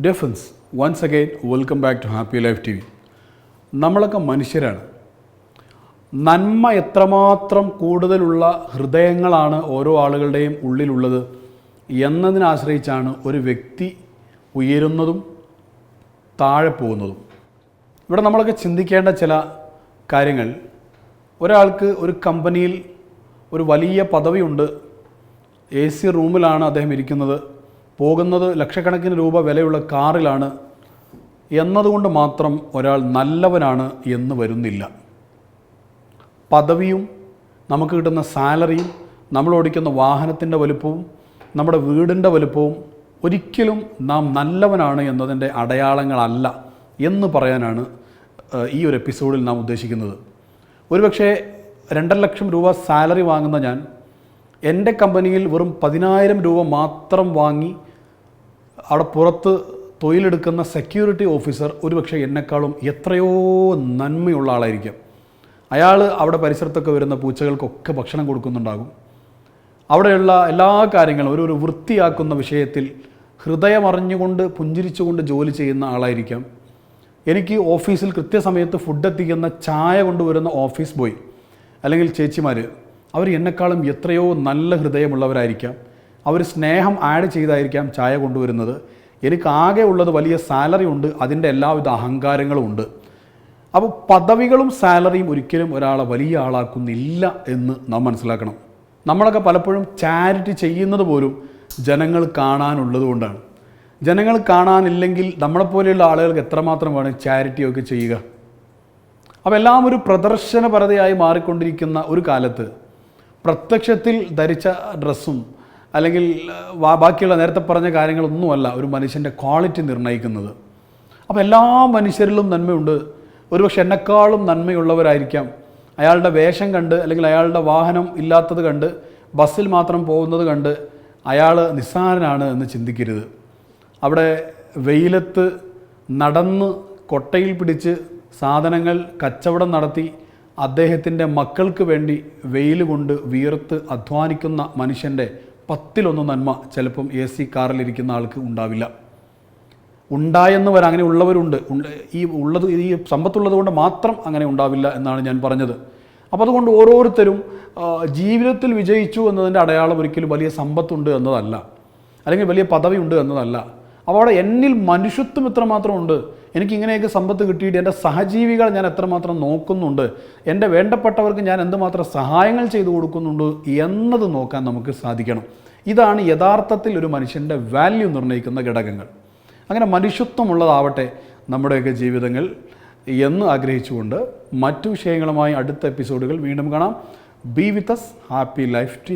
Defence once again welcome back to happy life T V നമ്മളൊക്കെ മനുഷ്യരാണ്. നന്മ എത്രമാത്രം കൂടുതലുള്ള ഹൃദയങ്ങളാണ് ഓരോ ആളുകളുടെയും ഉള്ളിലുള്ളത് എന്നതിനെ ആശ്രയിച്ചാണ് ഒരു വ്യക്തി ഉയരുന്നതും താഴെ പോകുന്നതും. ഇവിടെ നമ്മളൊക്കെ ചിന്തിക്കേണ്ട ചില കാര്യങ്ങൾ. ഒരാൾക്ക് ഒരു കമ്പനിയിൽ ഒരു വലിയ പദവിയുണ്ട്. എ സി റൂമിലാണ് അദ്ദേഹം ഇരിക്കുന്നത്. പോകുന്നത് ലക്ഷക്കണക്കിന് രൂപ വിലയുള്ള കാറിലാണ് എന്നതുകൊണ്ട് മാത്രം ഒരാൾ നല്ലവനാണ് എന്ന് വരുന്നില്ല. പദവിയും നമുക്ക് കിട്ടുന്ന സാലറിയും നമ്മൾ ഓടിക്കുന്ന വാഹനത്തിന്റെ വലുപ്പവും നമ്മുടെ വീടിന്റെ വലുപ്പവും ഒരിക്കലും നാം നല്ലവനാണ് എന്നതിന്റെ അടയാളങ്ങളല്ല എന്ന് പറയാനാണ് ഈ ഒരു എപ്പിസോഡിൽ നാം ഉദ്ദേശിക്കുന്നത്. ഒരുപക്ഷേ രണ്ടര ലക്ഷം രൂപ സാലറി വാങ്ങുന്ന ഞാൻ എന്റെ കമ്പനിയിൽ വെറും പതിനായിരം രൂപ മാത്രം വാങ്ങി അവിടെ പുറത്ത് തൊഴിലെടുക്കുന്ന സെക്യൂരിറ്റി ഓഫീസർ ഒരുപക്ഷെ എന്നെക്കാളും എത്രയോ നന്മയുള്ള ആളായിരിക്കും. അയാൾ അവിടെ പരിസരത്തൊക്കെ വരുന്ന പൂച്ചകൾക്കൊക്കെ ഭക്ഷണം കൊടുക്കുന്നുണ്ടാകും. അവിടെയുള്ള എല്ലാ കാര്യങ്ങളും ഒരു ഒരു വൃത്തിയാക്കുന്ന വിഷയത്തിൽ ഹൃദയമറിഞ്ഞുകൊണ്ട് പുഞ്ചിരിച്ചുകൊണ്ട് ജോലി ചെയ്യുന്ന ആളായിരിക്കാം. എനിക്ക് ഓഫീസിൽ കൃത്യസമയത്ത് ഫുഡ് എത്തിക്കുന്ന ചായ കൊണ്ടുവരുന്ന ഓഫീസ് ബോയ് അല്ലെങ്കിൽ ചേച്ചിമാർ അവർ എന്നെക്കാളും എത്രയോ നല്ല ഹൃദയമുള്ളവരായിരിക്കാം. അവർ സ്നേഹം ആഡ് ചെയ്തായിരിക്കാം ചായ കൊണ്ടുവരുന്നത്. എനിക്ക് ആകെ ഉള്ളത് വലിയ സാലറി ഉണ്ട് അതിന്റെ എല്ലാവിധ അഹങ്കാരങ്ങളും ഉണ്ട്. അപ്പോൾ പദവികളും സാലറിയും ഒരിക്കലും ഒരാളെ വലിയ ആളാക്കുന്നില്ല എന്ന് നാം മനസ്സിലാക്കണം. നമ്മളൊക്കെ പലപ്പോഴും ചാരിറ്റി ചെയ്യുന്നത് പോലും ജനങ്ങൾ കാണാനുള്ളത് കൊണ്ടാണ്. ജനങ്ങൾ കാണാനില്ലെങ്കിൽ നമ്മളെപ്പോലെയുള്ള ആളുകൾക്ക് എത്രമാത്രം വേണം ചാരിറ്റിയൊക്കെ ചെയ്യുക? അപ്പോൾ എല്ലാം ഒരു പ്രദർശനപരതയായി മാറിക്കൊണ്ടിരിക്കുന്ന ഒരു കാലത്ത് പ്രത്യക്ഷത്തിൽ ധരിച്ച ഡ്രസ്സും അല്ലെങ്കിൽ ബാക്കിയുള്ള നേരത്തെ പറഞ്ഞ കാര്യങ്ങളൊന്നുമല്ല ഒരു മനുഷ്യന്റെ ക്വാളിറ്റി നിർണയിക്കുന്നത്. അപ്പോൾ എല്ലാ മനുഷ്യരിലും നന്മയുണ്ട്. ഒരുപക്ഷെ എന്നെക്കാളും നന്മയുള്ളവരായിരിക്കാം. അയാളുടെ വേഷം കണ്ട് അല്ലെങ്കിൽ അയാളുടെ വാഹനം ഇല്ലാത്തത് കണ്ട് ബസ്സിൽ മാത്രം പോകുന്നത് കണ്ട് അയാൾ നിസ്സാരനാണ് എന്ന് ചിന്തിക്കരുത്. അവിടെ വെയിലത്ത് നടന്ന് കൊട്ടയിൽ പിടിച്ച് സാധനങ്ങൾ കച്ചവടം നടത്തി അദ്ദേഹത്തിന്റെ മക്കൾക്ക് വേണ്ടി വെയിൽ കൊണ്ട് വിയർത്ത് അധ്വാനിക്കുന്ന മനുഷ്യന്റെ പത്തിലൊന്ന് നന്മ ചിലപ്പം എ സി കാറിലിരിക്കുന്ന ആൾക്ക് ഉണ്ടാവില്ല. ഉണ്ടായെന്ന് വരെ അങ്ങനെ ഉള്ളവരുണ്ട്. ഈ ഉള്ളത് ഈ സമ്പത്തുള്ളത് കൊണ്ട് മാത്രം അങ്ങനെ ഉണ്ടാവില്ല എന്നാണ് ഞാൻ പറഞ്ഞത്. അപ്പോൾ അതുകൊണ്ട് ഓരോരുത്തരും ജീവിതത്തിൽ വിജയിച്ചു എന്നതിന്റെ അടയാളം ഒരിക്കലും വലിയ സമ്പത്തുണ്ട് എന്നതല്ല. അല്ലെങ്കിൽ വലിയ പദവി ഉണ്ട് എന്നതല്ല. അപ്പോൾ അവിടെ എന്നിൽ മനുഷ്യത്വം എത്രമാത്രം ഉണ്ട് എനിക്ക് ഇങ്ങനെയൊക്കെ സമ്പത്ത് കിട്ടിയിട്ട് എന്റെ സഹജീവികൾ ഞാൻ എത്രമാത്രം നോക്കുന്നുണ്ട് എന്റെ വേണ്ടപ്പെട്ടവർക്ക് ഞാൻ എന്തുമാത്രം സഹായങ്ങൾ ചെയ്തു കൊടുക്കുന്നുണ്ട് എന്നത് നോക്കാൻ നമുക്ക് സാധിക്കണം. ഇതാണ് യഥാർത്ഥത്തിൽ ഒരു മനുഷ്യന്റെ വാല്യൂ നിർണയിക്കുന്ന ഘടകങ്ങൾ. അങ്ങനെ മനുഷ്യത്വമുള്ളതാവട്ടെ നമ്മുടെയൊക്കെ ജീവിതങ്ങൾ എന്ന് ആഗ്രഹിച്ചുകൊണ്ട് മറ്റു വിഷയങ്ങളുമായി അടുത്ത എപ്പിസോഡുകൾ വീണ്ടും കാണാം. Be with us happy life T